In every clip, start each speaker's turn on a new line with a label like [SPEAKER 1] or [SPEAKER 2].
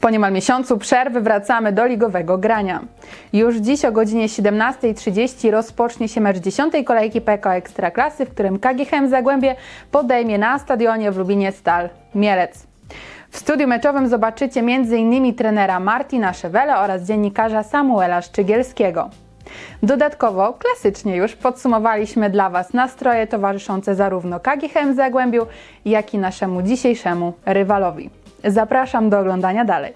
[SPEAKER 1] Po niemal miesiącu przerwy wracamy do ligowego grania. Już dziś o godzinie 17.30 rozpocznie się mecz 10. kolejki PKO Ekstraklasy, w którym KGHM Zagłębie podejmie na stadionie w Lubinie Stal Mielec. W studiu meczowym zobaczycie m.in. trenera Martina Szewele oraz dziennikarza Samuela Szczygielskiego. Dodatkowo, klasycznie już, podsumowaliśmy dla Was nastroje towarzyszące zarówno KGHM Zagłębiu, jak i naszemu dzisiejszemu rywalowi. Zapraszam do oglądania dalej.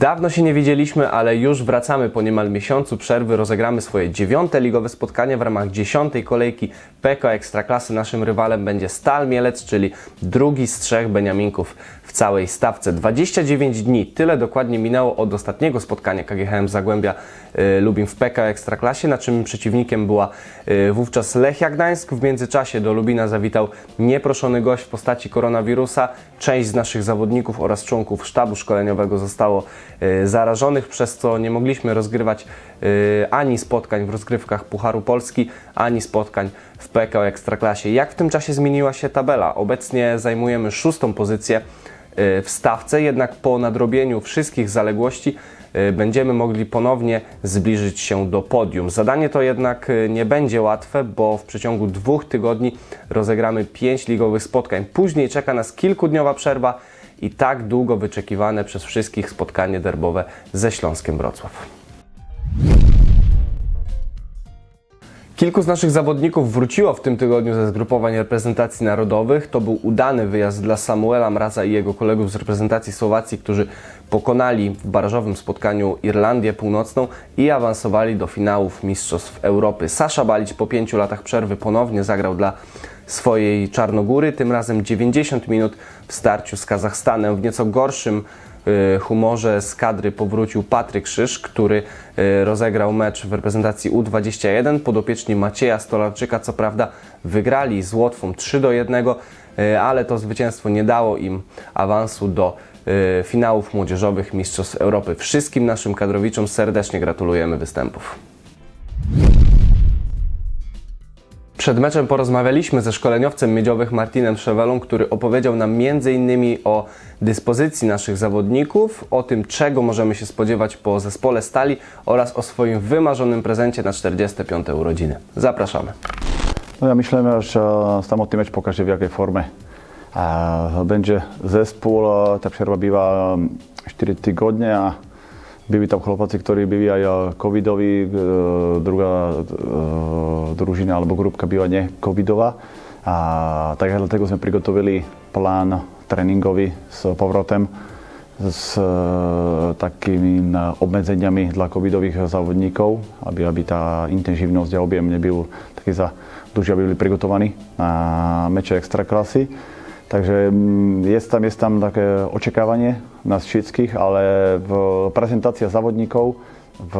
[SPEAKER 2] Dawno się nie widzieliśmy, ale już wracamy po niemal miesiącu przerwy. Rozegramy swoje dziewiąte ligowe spotkanie w ramach dziesiątej kolejki PKO Ekstraklasy. Naszym rywalem będzie Stal Mielec, czyli drugi z trzech Beniaminków w całej stawce. 29 dni, tyle dokładnie minęło od ostatniego spotkania KGHM Zagłębia Lubin w PKO Ekstraklasie, na czym przeciwnikiem była y, wówczas Lechia Gdańsk. W międzyczasie do Lubina zawitał nieproszony gość w postaci koronawirusa. Część z naszych zawodników oraz członków sztabu szkoleniowego zostało y, zarażonych, przez co nie mogliśmy rozgrywać y, ani spotkań w rozgrywkach Pucharu Polski, ani spotkań w PKO Ekstraklasie. Jak w tym czasie zmieniła się tabela? Obecnie zajmujemy szóstą pozycję y, w stawce, jednak po nadrobieniu wszystkich zaległości y, będziemy mogli ponownie zbliżyć się do podium. Zadanie to jednak y, nie będzie łatwe, bo w przeciągu dwóch tygodni rozegramy pięć ligowych spotkań. Później czeka nas kilkudniowa przerwa i tak długo wyczekiwane przez wszystkich spotkanie derbowe ze Śląskiem Wrocław. Kilku z naszych zawodników wróciło w tym tygodniu ze zgrupowań reprezentacji narodowych. To był udany wyjazd dla Samuela Mraza i jego kolegów z reprezentacji Słowacji, którzy pokonali w barażowym spotkaniu Irlandię Północną i awansowali do finałów Mistrzostw Europy. Sasza Balić po pięciu latach przerwy ponownie zagrał dla swojej Czarnogóry, tym razem 90 minut w starciu z Kazachstanem w nieco gorszym humorze z kadry powrócił Patryk Szysz, który y, rozegrał mecz w reprezentacji U21. Podopieczni Macieja Stolarczyka, co prawda, wygrali z Łotwą 3 do 1, y, ale to zwycięstwo nie dało im awansu do y, finałów młodzieżowych Mistrzostw Europy. Wszystkim naszym kadrowiczom serdecznie gratulujemy występów. Przed meczem porozmawialiśmy ze szkoleniowcem miedziowych Martinem Szewelą, który opowiedział nam m.in. o dyspozycji naszych zawodników, o tym, czego możemy się spodziewać po zespole Stali oraz o swoim wymarzonym prezencie na 45. urodziny. Zapraszamy.
[SPEAKER 3] No ja myślę, że samotný meč pokaže v jakej forme a będzie zespół. Ta przerwa była 4 tygodnie, a byli tam chłopacy, ktorí byli aj covidoví, e, druga e, družina alebo grupka była nie covidová. A tak dlatego sme prigotovili plán tréningový s povrotem s e, takými obmedzeniami dla covidových závodníkov, aby, aby tá intenzívnosť a objem nebyl taký za duži, aby byli prigotovaní na meče extraklasy. Takže mm, jest tam, jest tam také očekávanie nás všetkých, ale v prezentácia závodníkov v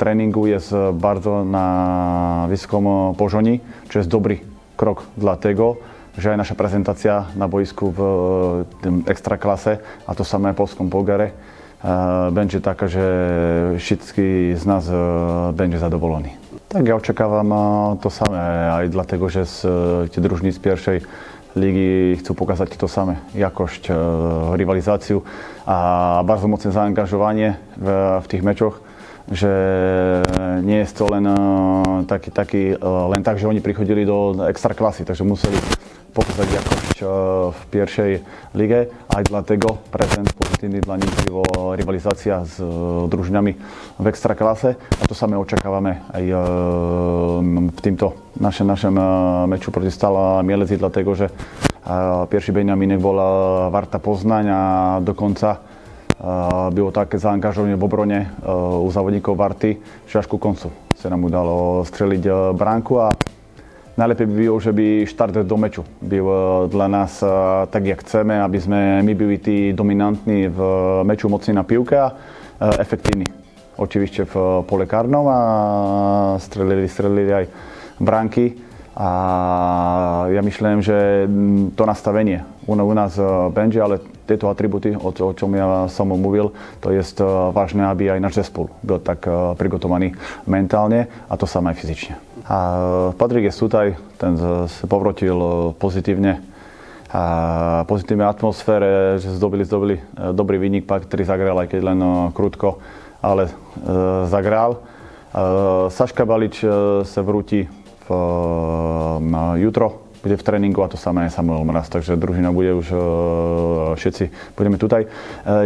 [SPEAKER 3] tréningu jest bardzo na wysokim poziomie, čo jest dobry krok dlatego, że nasza prezentacja na boisku w tym ekstraklase, a to samé w polskom pogare, e, będzie taka, że wszyscy z nas e, będzie zadowoleni. Tak, ja oczekávám e, to samé, aj dlatego, že z, e, tie družiny z pierwszej ligi chcú pokazať to samé, jakość, e, rivalizáciu a bardzo mocné zaangažovanie v, tých mečoch, že nie jest to len e, taký, taký, e, len tak, že oni prichodili do ekstraklasy, takže museli pokazať jakość v pierwszej lige. Aj dlatego prezent pozitívny dla nich było rivalizácia s e, družinami v ekstraklase a to samé očakávame aj e, v týmto našem, našem e, meču proti Stala Mieleci, dlatego, že pierwszy Benjaminek bol Warta Poznaň a dokonca było také zaangažovanie v obrone u závodníkov Varty, že až ku koncu sa nám udalo streliť bránku a najlepiej by bylo, že by štart do meču byl e, dla nás e, tak, jak chceme, aby sme my byli tí dominantní v meču mocní na pivke a e, efektívni. Oczywiście w pole karną, a strzelili, strzelili aj branky. A ja że mm, to nastawienie u, nas e, będzie, ale tieto atrybuty, o, o čom ja som mówił, to jest e, ważne, aby aj náš zespół byl tak e, przygotowany mentálne a to samé fyzicznie. A Patryk jest tutaj, ten z- się powrócił e, pozytywnie a pozitívnej atmosfére, že zdobili, zdobili e, dobrý výnik, pak, ktorý zagral, aj keď len e, krutko, ale e, zagral. E, Saška Balič e, sa vrúti e, jutro, bude v tréningu a to samé je Samuel Mraz, takže družina bude už, e, všetci budeme tutaj. E,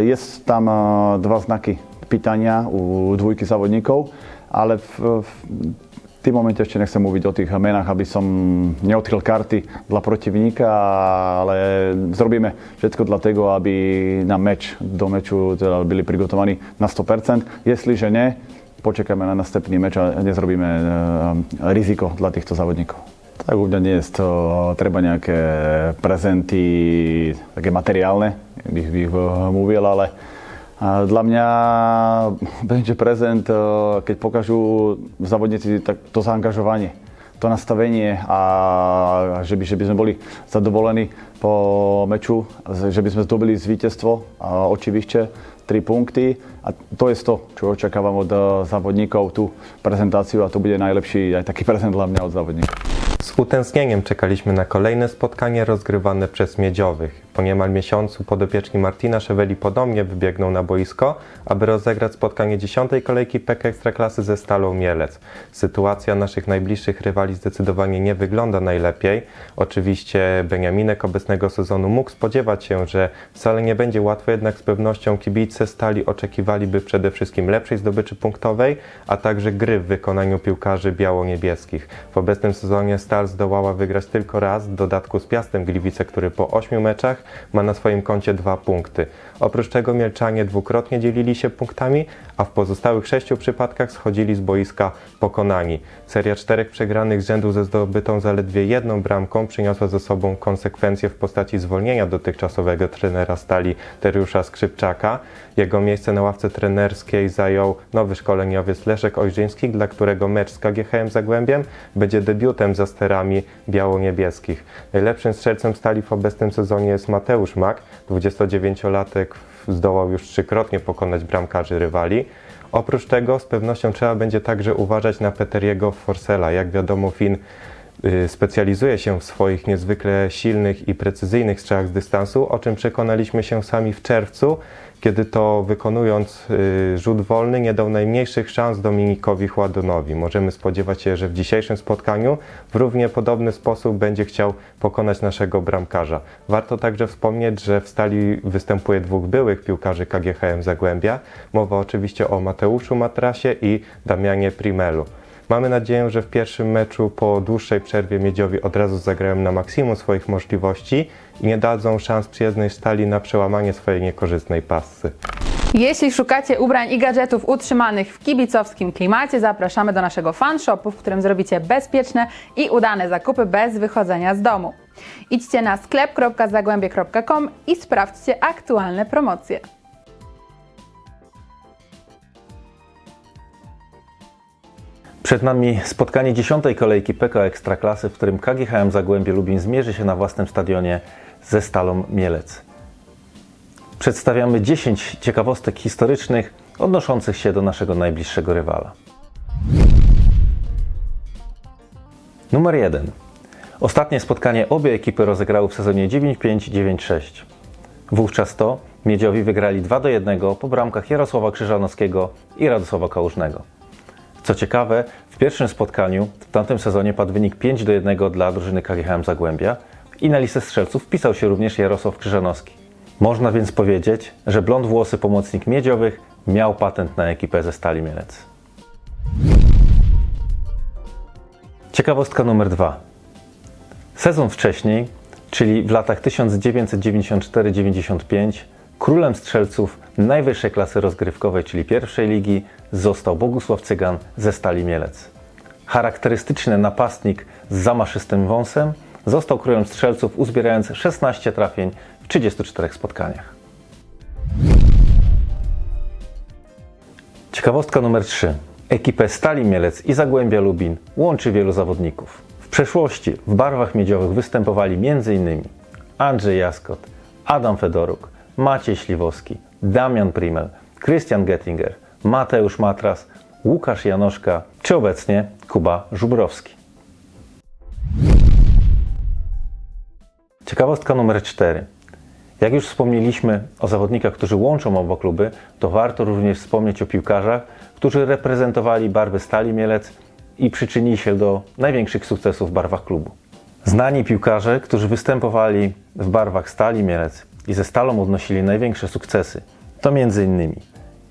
[SPEAKER 3] Je tam dva znaky pýtania u dvojky závodníkov, ale v, v tým momente ešte nechcem mówiť o tých menách, aby som neodkryl karty dla protivníka, ale zrobíme všetko dla tego, aby na meč, do meču teda byli prigotovaní na 100%. Jestliže ne, počekáme na następný meč a nezrobíme e, riziko dla týchto závodníkov. Tak u mňa nie je to treba nejaké prezenty, také materiálne, bych, bych mówił, ale a dla mňa będzie prezent, e, keď pokažú závodníci tak zaangažovanie, to nastavenie a že by, že by sme boli zadovolení po meču, že by sme zdobili zvítězstvo a očivište, tri punkty a to je to, čo očakávam od e, závodníkov, tú prezentáciu a to bude najlepší aj taký prezent dla mňa od závodníkov.
[SPEAKER 4] Z utęsknieniem czekaliśmy na kolejne spotkanie rozgrywane przez Miedziowych. Po niemal miesiącu podopieczni Martina Szeweli podobnie wybiegną na boisko, aby rozegrać spotkanie dziesiątej kolejki PK Ekstraklasy ze Stalą Mielec. Sytuacja naszych najbliższych rywali zdecydowanie nie wygląda najlepiej. Oczywiście Beniaminek obecnego sezonu mógł spodziewać się, że wcale nie będzie łatwo, jednak z pewnością kibice Stali oczekiwaliby przede wszystkim lepszej zdobyczy punktowej, a także gry w wykonaniu piłkarzy biało-niebieskich. W obecnym sezonie Stal zdołała wygrać tylko raz, w dodatku z Piastem Gliwice, który po ośmiu meczach ma na swoim koncie dwa punkty. Oprócz tego Mielczanie dwukrotnie dzielili się punktami, a w pozostałych sześciu przypadkach schodzili z boiska pokonani. Seria czterech przegranych z rzędu ze zdobytą zaledwie jedną bramką przyniosła ze sobą konsekwencje w postaci zwolnienia dotychczasowego trenera Stali Teriusza Skrzypczaka. Jego miejsce na ławce trenerskiej zajął nowy szkoleniowiec Leszek Ojrzyński, dla którego mecz z KGHM Zagłębiem będzie debiutem za sterami biało-niebieskich. Najlepszym strzelcem Stali w obecnym sezonie jest Mateusz Mak, 29-latek zdołał już trzykrotnie pokonać bramkarzy rywali. Oprócz tego z pewnością trzeba będzie także uważać na Peteriego Forsela. Jak wiadomo, Fin y, specjalizuje się w swoich niezwykle silnych i precyzyjnych strzałach z dystansu, o czym przekonaliśmy się sami w czerwcu, kiedy to wykonując y, rzut wolny nie dał najmniejszych szans Dominikowi Chładonowi. Możemy spodziewać się, że w dzisiejszym spotkaniu w równie podobny sposób będzie chciał pokonać naszego bramkarza. Warto także wspomnieć, że w stali występuje dwóch byłych piłkarzy KGHM Zagłębia. Mowa oczywiście o Mateuszu Matrasie i Damianie Primelu. Mamy nadzieję, że w pierwszym meczu po dłuższej przerwie Miedziowi od razu zagrają na maksimum swoich możliwości i nie dadzą szans przyjezdnej stali na przełamanie swojej niekorzystnej pasy.
[SPEAKER 1] Jeśli szukacie ubrań i gadżetów utrzymanych w kibicowskim klimacie, zapraszamy do naszego fanshopu, w którym zrobicie bezpieczne i udane zakupy bez wychodzenia z domu. Idźcie na sklep.zagłębie.com i sprawdźcie aktualne promocje.
[SPEAKER 5] Przed nami spotkanie dziesiątej kolejki PKO Ekstraklasy, w którym KGHM Zagłębie Lubin zmierzy się na własnym stadionie ze Stalą Mielec. Przedstawiamy 10 ciekawostek historycznych odnoszących się do naszego najbliższego rywala. Numer 1. Ostatnie spotkanie obie ekipy rozegrały w sezonie 9-5-9-6. Wówczas to Miedziowi wygrali 2 do 1 po bramkach Jarosława Krzyżanowskiego i Radosława Kałużnego. Co ciekawe, w pierwszym spotkaniu w tamtym sezonie padł wynik 5 do 1 dla drużyny KGHM Zagłębia i na listę strzelców wpisał się również Jarosław Krzyżanowski. Można więc powiedzieć, że blond włosy pomocnik Miedziowych miał patent na ekipę ze Stali Mielec. Ciekawostka numer 2. Sezon wcześniej, czyli w latach 1994-95, królem strzelców najwyższej klasy rozgrywkowej, czyli pierwszej ligi, został Bogusław Cygan ze Stali Mielec. Charakterystyczny napastnik z zamaszystym wąsem został królem strzelców, uzbierając 16 trafień w 34 spotkaniach. Ciekawostka numer 3. Ekipę Stali Mielec i Zagłębia Lubin łączy wielu zawodników. W przeszłości w barwach miedziowych występowali m.in. Andrzej Jaskot, Adam Fedoruk, Maciej Śliwowski, Damian Primel, Christian Gettinger, Mateusz Matras, Łukasz Janoszka czy obecnie Kuba Żubrowski. Ciekawostka numer 4. Jak już wspomnieliśmy o zawodnikach, którzy łączą oba kluby, to warto również wspomnieć o piłkarzach, którzy reprezentowali barwy Stali Mielec i przyczynili się do największych sukcesów w barwach klubu. Znani piłkarze, którzy występowali w barwach Stali Mielec i ze Stalą odnosili największe sukcesy, to m.in.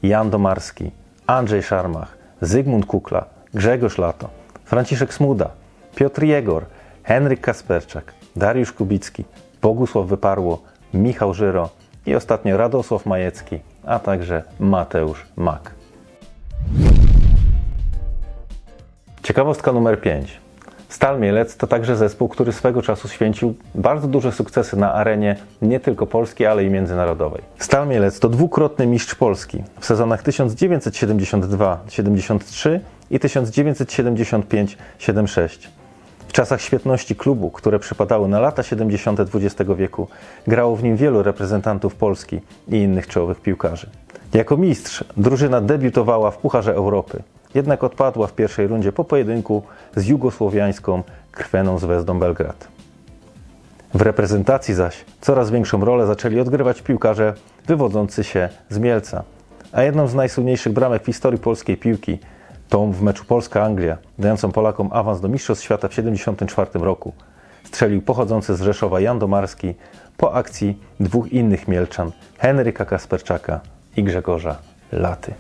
[SPEAKER 5] Jan Domarski, Andrzej Szarmach, Zygmunt Kukla, Grzegorz Lato, Franciszek Smuda, Piotr Jegor, Henryk Kasperczak, Dariusz Kubicki, Bogusław Wyparło, Michał Żyro i ostatnio Radosław Majecki, a także Mateusz Mak. Ciekawostka numer 5. Stal Mielec to także zespół, który swego czasu święcił bardzo duże sukcesy na arenie nie tylko polskiej, ale i międzynarodowej. Stal Mielec to dwukrotny mistrz Polski w sezonach 1972-73 i 1975-76. W czasach świetności klubu, które przypadały na lata 70. XX wieku, grało w nim wielu reprezentantów Polski i innych czołowych piłkarzy. Jako mistrz drużyna debiutowała w Pucharze Europy, jednak odpadła w pierwszej rundzie po pojedynku z jugosłowiańską Krweną Zvezdą Belgrad. W reprezentacji zaś coraz większą rolę zaczęli odgrywać piłkarze wywodzący się z Mielca. A jedną z najsłynniejszych bramek w historii polskiej piłki, tą w meczu Polska-Anglia, dającą Polakom awans do Mistrzostw Świata w 1974 roku, strzelił pochodzący z Rzeszowa Jan Domarski po akcji dwóch innych Mielczan, Henryka Kasperczaka i Grzegorza Laty.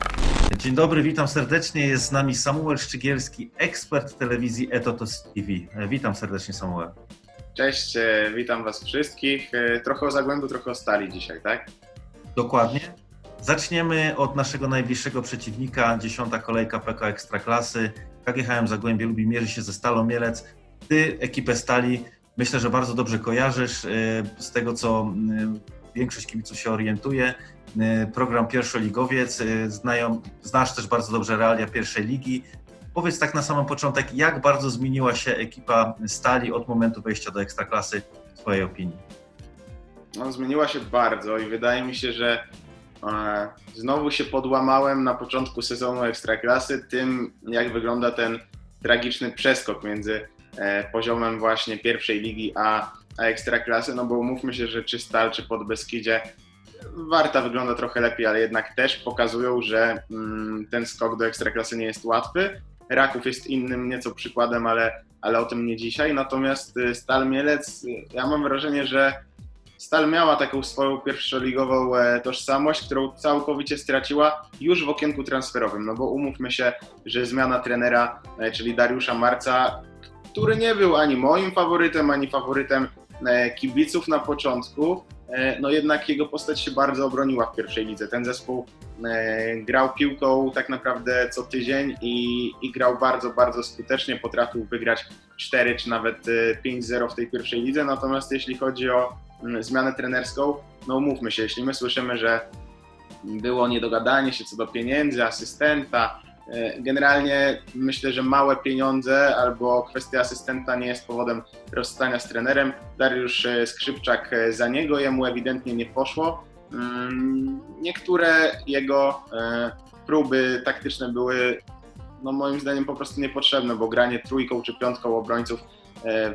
[SPEAKER 6] Dzień dobry, witam serdecznie. Jest z nami Samuel Szczygielski, ekspert telewizji Etotos TV. Witam serdecznie, Samuel.
[SPEAKER 7] Cześć, e, witam Was wszystkich. E, Trochę o Zagłębiu, trochę o Stali dzisiaj, tak?
[SPEAKER 6] Dokładnie. Zaczniemy od naszego najbliższego przeciwnika, dziesiąta kolejka PK Ekstraklasy. KGHM Zagłębie lubi mierzy się ze Stalą Mielec. Ty ekipę Stali myślę, że bardzo dobrze kojarzysz. e, Z tego, co większość kibiców się orientuje, e, program Pierwszoligowiec, e, znają, znasz też bardzo dobrze realia pierwszej ligi. Powiedz tak na sam początek, jak bardzo zmieniła się ekipa Stali od momentu wejścia do Ekstraklasy w Twojej opinii?
[SPEAKER 7] No, zmieniła się bardzo i wydaje mi się, że e, znowu się podłamałem na początku sezonu Ekstraklasy tym, jak wygląda ten tragiczny przeskok między poziomem właśnie pierwszej ligi a Ekstraklasy, no bo umówmy się, że czy Stal, czy Podbeskidzie Warta wygląda trochę lepiej, ale jednak też pokazują, że mm, ten skok do Ekstraklasy nie jest łatwy. Raków jest innym nieco przykładem, ale, ale o tym nie dzisiaj. Natomiast y, Stal Mielec, y, ja mam wrażenie, że Stal miała taką swoją pierwszoligową e, tożsamość, którą całkowicie straciła już w okienku transferowym. No bo umówmy się, że zmiana trenera, e, czyli Dariusza Marca, który nie był ani moim faworytem, ani faworytem kibiców na początku, e, no jednak jego postać się bardzo obroniła w pierwszej lidze. Ten zespół e, grał piłką tak naprawdę co tydzień i, i grał bardzo, bardzo skutecznie. Potrafił wygrać 4 czy nawet e, 5-0 w tej pierwszej lidze. Natomiast jeśli chodzi o mm, zmianę trenerską, no umówmy się, jeśli my słyszymy, że było niedogadanie się co do pieniędzy, asystenta, e, Generalnie myślę, że małe pieniądze albo kwestia asystenta nie jest powodem rozstania z trenerem. Dariusz e, Skrzypczak e, za niego, jemu ewidentnie nie poszło. Mm, Niektóre jego e, próby taktyczne były no moim zdaniem po prostu niepotrzebne, bo granie trójką czy piątką obrońców e,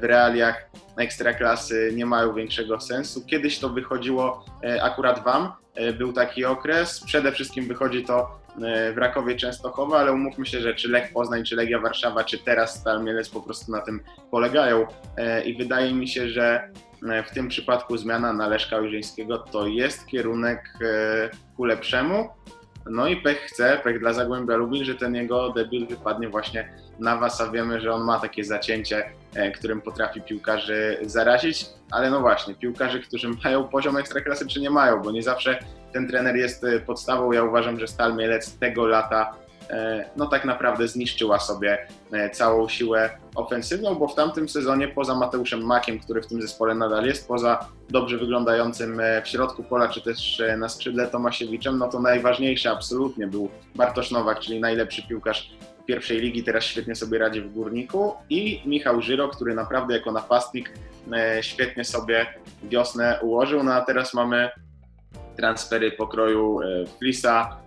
[SPEAKER 7] w realiach ekstraklasy nie mają większego sensu. Kiedyś to wychodziło e, akurat wam, e, był taki okres. Przede wszystkim wychodzi to e, w Rakowie Częstochowa, ale umówmy się, że czy Lech Poznań, czy Legia Warszawa, czy teraz Stal Mielec po prostu na tym polegają E, i wydaje mi się, że e, w tym przypadku zmiana na Leszka Ujrzyńskiego to jest kierunek e, ku lepszemu. No i pech chce, pech dla Zagłębia. Lubin, że ten jego debiut wypadnie właśnie na was, a wiemy, że on ma takie zacięcie, e, którym potrafi piłkarzy zarazić, ale no właśnie, piłkarzy, którzy mają poziom ekstraklasy, czy nie mają, bo nie zawsze ten trener jest e, podstawą. Ja uważam, że Stal Mielec tego lata no tak naprawdę zniszczyła sobie e, całą siłę ofensywną, bo w tamtym sezonie poza Mateuszem Makiem, który w tym zespole nadal jest, poza dobrze wyglądającym e, w środku pola, czy też e, na skrzydle Tomasiewiczem, no to najważniejszy absolutnie był Bartosz Nowak, czyli najlepszy piłkarz pierwszej ligi, teraz świetnie sobie radzi w Górniku i Michał Żyro, który naprawdę jako napastnik e, świetnie sobie wiosnę ułożył, no a teraz mamy transfery pokroju e, Flisa, e,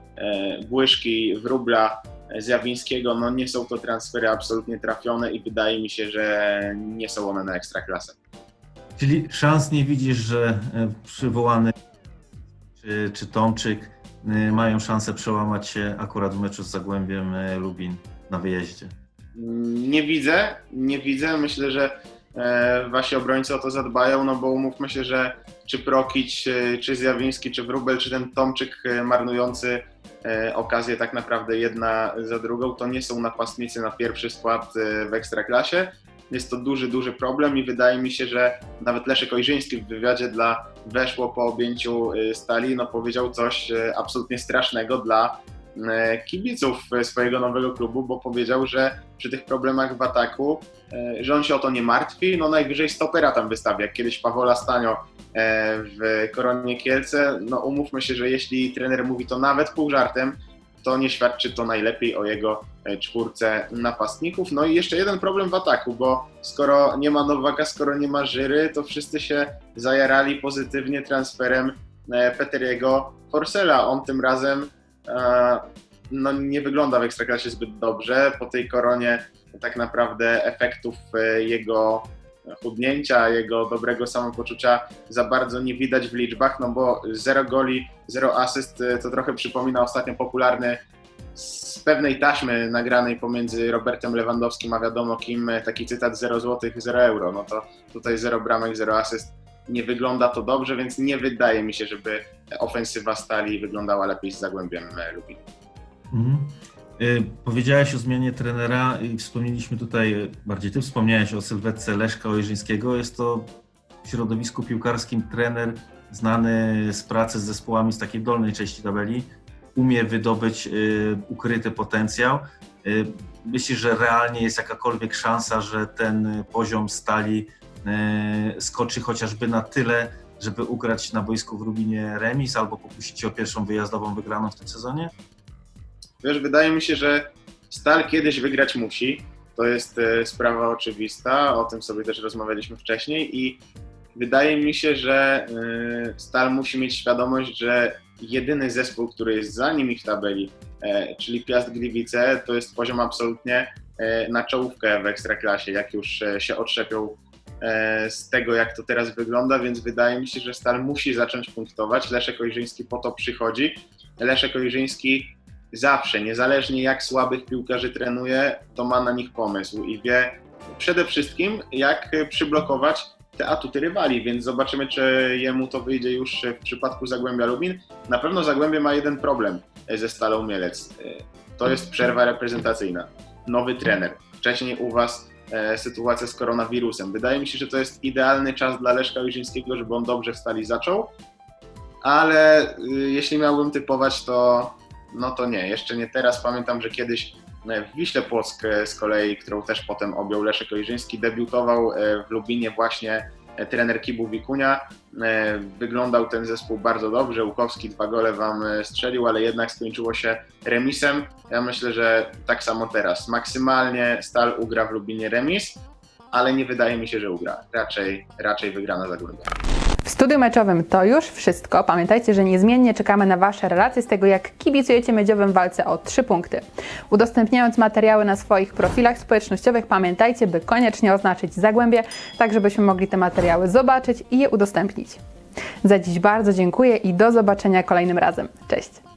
[SPEAKER 7] Błyszki, Wróbla, e, Zjawińskiego, no nie są to transfery absolutnie trafione i wydaje mi się, że nie są one na ekstraklasę.
[SPEAKER 6] Czyli szans nie widzisz, że e, przywołany czy, czy Tomczyk e, mają szansę przełamać się akurat w meczu z Zagłębiem e, Lubin na wyjeździe?
[SPEAKER 7] Nie widzę, nie widzę. Myślę, że e, wasi obrońcy o to zadbają, no bo umówmy się, że czy Prokić, e, czy Zjawiński, czy Wróbel, czy ten Tomczyk e, marnujący e, okazję tak naprawdę jedna za drugą, to nie są napastnicy na pierwszy skład e, w Ekstraklasie. Jest to duży, duży problem i wydaje mi się, że nawet Leszek Ojrzyński w wywiadzie dla Weszło po objęciu e, Stali no powiedział coś e, absolutnie strasznego dla e, kibiców e, swojego nowego klubu, bo powiedział, że przy tych problemach w ataku, e, że on się o to nie martwi, no najwyżej stopera tam wystawi, jak kiedyś Pawola Stanio e, w Koronie Kielce, no umówmy się, że jeśli trener mówi to nawet pół żartem, to nie świadczy to najlepiej o jego e, czwórce napastników. No i jeszcze jeden problem w ataku, bo skoro nie ma Nowaka, skoro nie ma Żyry, to wszyscy się zajarali pozytywnie transferem e, Peteriego Forsela. On tym razem e, no, nie wygląda w Ekstraklasie zbyt dobrze. Po tej koronie tak naprawdę efektów e, jego chudnięcia, jego dobrego samopoczucia za bardzo nie widać w liczbach, no bo zero goli, zero asyst e, to trochę przypomina ostatnio popularny z pewnej taśmy nagranej pomiędzy Robertem Lewandowskim a wiadomo kim e, taki cytat 0 zł, 0 euro. No to tutaj zero bramek, zero asyst. Nie wygląda to dobrze, więc nie wydaje mi się, żeby ofensywa Stali wyglądała lepiej z Zagłębiem e, Lubin.
[SPEAKER 6] Mhm. Y, Powiedziałeś o zmianie trenera i wspomnieliśmy tutaj, y, bardziej ty wspomniałeś o sylwetce Leszka Ojrzyńskiego. Jest to w środowisku piłkarskim trener znany z pracy z zespołami z takiej dolnej części tabeli. Umie wydobyć ukryty potencjał. Myślisz, że realnie jest jakakolwiek szansa, że ten poziom stali skoczy chociażby na tyle, żeby ugrać na boisku w Rubinie remis albo pokusić się o pierwszą wyjazdową wygraną w tym sezonie?
[SPEAKER 7] Wiesz, wydaje mi się, że Stal kiedyś wygrać musi. To jest e, sprawa oczywista, o tym sobie też rozmawialiśmy wcześniej i wydaje mi się, że e, Stal musi mieć świadomość, że jedyny zespół, który jest za nimi w tabeli, e, czyli Piast Gliwice, to jest poziom absolutnie e, na czołówkę w Ekstraklasie, jak już e, się otrzepią e, z tego, jak to teraz wygląda, więc wydaje mi się, że Stal musi zacząć punktować. Leszek Ojrzyński po to przychodzi. Leszek Ojrzyński zawsze, niezależnie jak słabych piłkarzy trenuje, to ma na nich pomysł i wie przede wszystkim, jak przyblokować te atuty rywali, więc zobaczymy, czy jemu to wyjdzie już w przypadku Zagłębia Lubin. Na pewno Zagłębie ma jeden problem ze Stalą Mielec. To jest przerwa reprezentacyjna. Nowy trener. Wcześniej u Was e, sytuacja z koronawirusem. Wydaje mi się, że to jest idealny czas dla Leszka Ojrzyńskiego, żeby on dobrze w Stali zaczął, ale y, jeśli miałbym typować, to no to nie, jeszcze nie teraz. Pamiętam, że kiedyś e, w Wiśle Płock e, z kolei, którą też potem objął Leszek Ojrzyński, debiutował e, w Lubinie właśnie e, trener Kibu Wikunia. E, Wyglądał ten zespół bardzo dobrze, Łukowski dwa gole wam e, strzelił, ale jednak skończyło się remisem. Ja myślę, że tak samo teraz. Maksymalnie Stal ugra w Lubinie remis, ale nie wydaje mi się, że ugra. Raczej, raczej wygrana Zagłębia.
[SPEAKER 1] W studiu meczowym to już wszystko. Pamiętajcie, że niezmiennie czekamy na Wasze relacje z tego, jak kibicujecie miedziowym walce o 3 punkty. Udostępniając materiały na swoich profilach społecznościowych, pamiętajcie, by koniecznie oznaczyć Zagłębie, tak żebyśmy mogli te materiały zobaczyć i je udostępnić. Za dziś bardzo dziękuję i do zobaczenia kolejnym razem. Cześć!